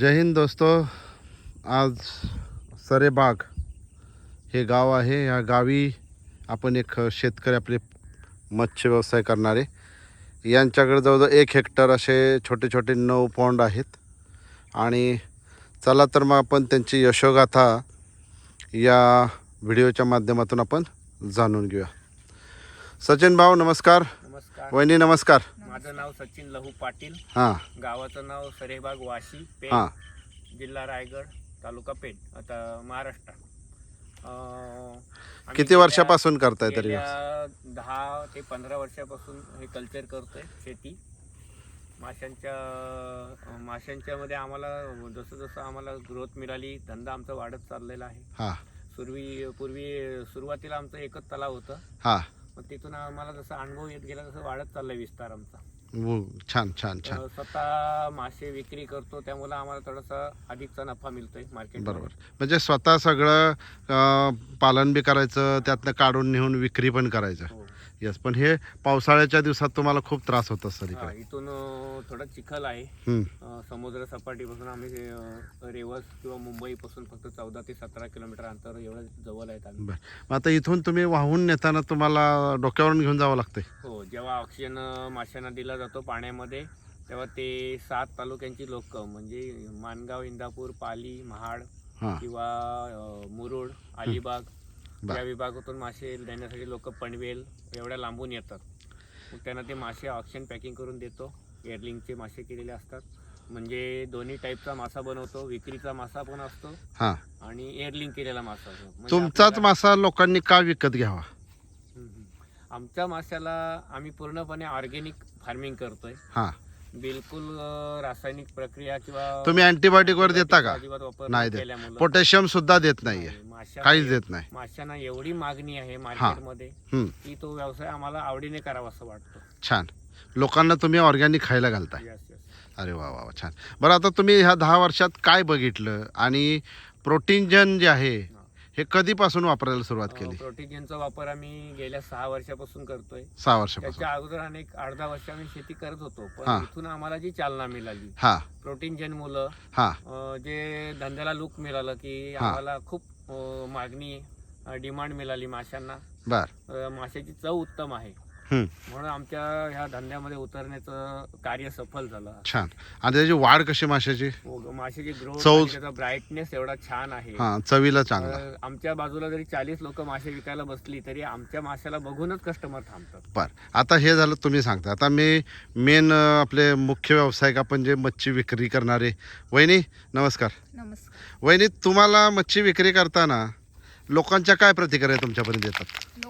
जय हिंद दोस्तो आज सरेबाग हे गाव आहे. या गावी आपण एक शेतकरी आपले मत्स्य व्यवसाय करणारे. यांच्याकडे जवळजवळ एक हेक्टर असे छोटे छोटे नऊ पॉन्ड आहेत. आणि चला तर मग आपण त्यांची यशोगाथा या व्हिडिओच्या माध्यमातून आपण जाणून घेऊया. सचिन भाऊ नमस्कार. नमस्कार. वहिनी नमस्कार. माझं नाव सचिन लहू पाटील. हां. गावाचं नाव सरेबाग वाशी पेठ जिल्हा रायगड तालुका पेठ आता महाराष्ट्र. अं, आम्ही किती गेल्या- वर्षापासून करताय तरी गेल्या दहा ते पंधरा वर्षापासून हे कल्चर करतोय शेती. माशांच्या अं, माशांच्या मध्ये आम्हाला जसं जसं आम्हाला ग्रोथ मिळाली धंदा आमचा वाढत चाललेला आहे. हां. पूर्वी पूर्वी सुरुवातीला आमचं एकच तलाव होतं. हां. मग तिथून आम्हाला जसं अनुभव येत गेला तसं वाढत चाललाय विस्तार आमचा. वो, छान छान छान. अ, स्वतः मासे विक्री करतो त्यामुळे आम्हाला थोडासा अधिकचा नफा मिळतोय मार्केट बरोबर. म्हणजे स्वतः सगळं अं, पालन बी करायचं त्यातनं काढून नेऊन विक्री पण करायचं. हो. यस पण हे पावसाळ्याच्या दिवसात तुम्हाला खूप त्रास होत हा, इकडे. इथून अ, थोडं चिखल आहे. हम्म, अ, समुद्र सपाटीपासून आम्ही अ, रेवस किंवा मुंबईपासून फक्त चौदा ते सतरा किलोमीटर अंतर एवढं जवळ आहेत आम्ही. बरं. मग आता इथून तुम्ही वाहून नेताना तुम्हाला डोक्यावरून घेऊन जावं लागतंय. हो जेव्हा ऑक्सिजन अ, माशांना दिला जातो पाण्यामध्ये तेव्हा ते सात तालुक्यांची लोक म्हणजे मानगाव इंदापूर पाली महाड हां. किंवा अ, मुरुड अलिबाग. या विभागातून मासे देण्यासाठी लोक पनवेल एवढ्या लांबून येतात. मग त्यांना ते मासे ऑक्सिजन पॅकिंग करून देतो. एअरलिंगचे मासे केलेले असतात. म्हणजे दोन्ही टाईपचा मासा बनवतो. विक्रीचा मासा पण असतो. हां. आणि एअरलिंग केलेला मासा असतो. म्हणजे तुमचाच मासा लोकांनी का विकत घ्यावा. आमच्या माशाला आम्ही पूर्णपणे ऑर्गेनिक फार्मिंग करतोय. हां. बिलकुल रासायनिक प्रक्रिया किंवा तुम्ही अँटीबायोटिक वर देता का? अजिबात वापर नाही. केल्यामुळं. पोटॅशियम सुद्धा देत नाहीये. काहीच देत नाही. माशांना एवढी मागणी आहे मार्केटमध्ये की तो व्यवसाय आम्हाला आवडीने करावा असं वाटतो. छान. लोकांना तुम्ही ऑर्गॅनिक खायला घालताय. अरे वा वा वा, छान. बरं आता तुम्ही ह्या दहा वर्षात काय बघितलं? आणि प्रोटीनजन जे आहे हे कधीपासून वापरायला सुरुवात केली? प्रोटीजनचा वापर आम्ही गेल्या सहा वर्षापासून करतोय. सहा वर्षापासून. त्याच्या अगोदर अनेक अर्धा वर्ष आम्ही शेती करत होतो हा. पण इथून आम्हाला जी चालना मिळाली हा. प्रोटीनजन मुलं हा. अं, जे धंद्याला लूक मिळालं की हा. आम्हाला खूप अं, मागणी डिमांड मिळाली माशांना. बर. अं, माशाची चव उत्तम आहे. म्हणून आमच्या ह्या धंद्यामध्ये उतरण्याचं कार्य सफल झालं. छान. आणि त्याची वाढ कशी माशाची? व माशाची ग्रोथ त्याचा ब्राईटनेस एवढा छान आहे. हा चवीला चांगला. आमच्या बाजूला जरी चाळीस लोक मासे विकायला बसली तरी आमच्या माशाला बघूनच कस्टमर थांबतात. बर. आता हे झालं तुम्ही सांगता आता मी मेन आपले मुख्य व्यावसायिक आपण जे मच्छी विक्री करणारे. वहिनी नमस्कार. नमस्कार. वहिनी तुम्हाला मच्छी विक्री करताना लोकांच्या काय प्रतिक्रिया तुमच्यापर्यंत येतात?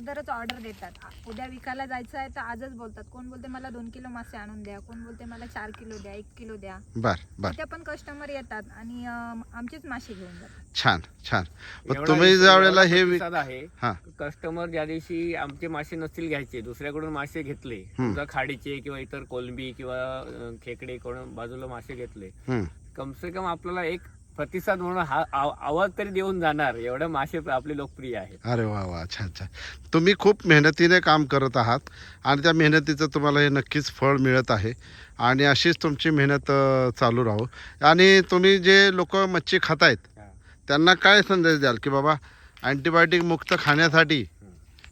अगोदरच ऑर्डर देतात. उद्या विकायला जायचं आहे तर आजच बोलतात. कोण बोलते मला दोन किलो मासे आणून द्या. कोण बोलते मला चार किलो द्या एक किलो द्या. बर बर. तिथे पण कस्टमर येतात आणि अं, आमचेच मासे घेऊन जातात. छान छान. मग एवढा तुम्ही ज्या वेळेला हे वि- प्रतिसाद आहे हा. कस्टमर ज्या दिवशी आमचे मासे नसतील घ्यायचे दुसऱ्याकडून मासे घेतले हम्म. समजा खाडीचे किंवा इतर कोलंबी किंवा अं, खेकडे कोण बाजूला मासे घेतले हम्म. कम से कम आपल्याला एक प्रतिसाद म्हणून हा आव- आवाज तरी देऊन जाणार एवढे मासे आपले लोकप्रिय आहेत. अरे वा वा छान छान. तुम्ही खूप मेहनतीने काम करत आहात आणि त्या मेहनतीचं तुम्हाला हे नक्कीच फळ मिळत आहे. आणि अशीच तुमची मेहनत अ, चालू राहू. आणि तुम्ही जे लोक मच्छी खातायत हा. त्यांना काय संदेश द्याल? की बाबा अँटीबायोटिक मुक्त खाण्यासाठी.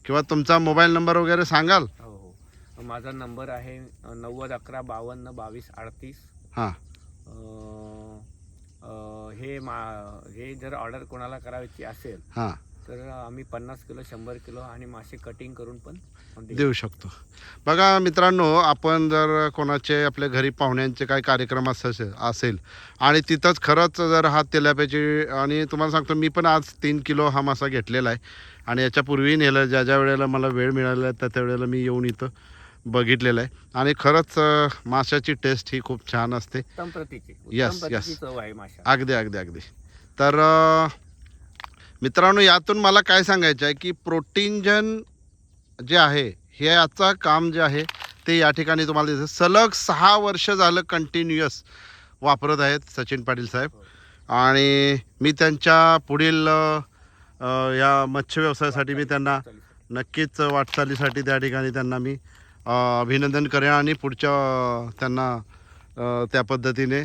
किंवा तुमचा मोबाईल नंबर वगैरे सांगाल? हो हो. माझा नंबर आहे अं, नव्वद अकरा बावन्न बावीस अडतीस. हां. अं, हे मा हे जर ऑर्डर कोणाला करायची असेल हां तर आम्ही पन्नास किलो शंभर किलो आणि मासे कटिंग करून पण देऊ. शकतो बघा मित्रांनो आपण जर कोणाचे आपल्या घरी पाहुण्यांचे काही कार्यक्रम असेल असेल आणि तिथंच खरंच जर हा तेलाप्याची आणि तुम्हाला सांगतो मी पण आज तीन किलो हा मासा घेतलेला आहे आणि याच्यापूर्वी नेलं ज्या ज्या वेळेला मला वेळ मिळाला त्या त्या वेळेला मी येऊन इथं बघितलेलं आहे. आणि खरंच माशाची टेस्ट ही खूप छान असते. आहे माशा. अगदी अगदी अगदी. तर मित्रांनो यातून मला काय सांगायचं आहे की प्रोटीनजन जे आहे हे याचं काम जे आहे ते या ठिकाणी तुम्हाला दिसतं सलग सहा वर्ष झालं कंटिन्युअस वापरत आहेत सचिन पाटील साहेब. आणि मी त्यांच्या पुढील या मत्स्य व्यवसायासाठी मी त्यांना. नक्कीच वाटचालीसाठी त्या ठिकाणी त्यांना मी अभिनंदन करेन आणि पुढच्या त्यांना त्या पद्धतीने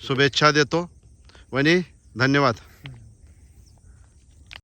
शुभेच्छा देतो. वनी धन्यवाद.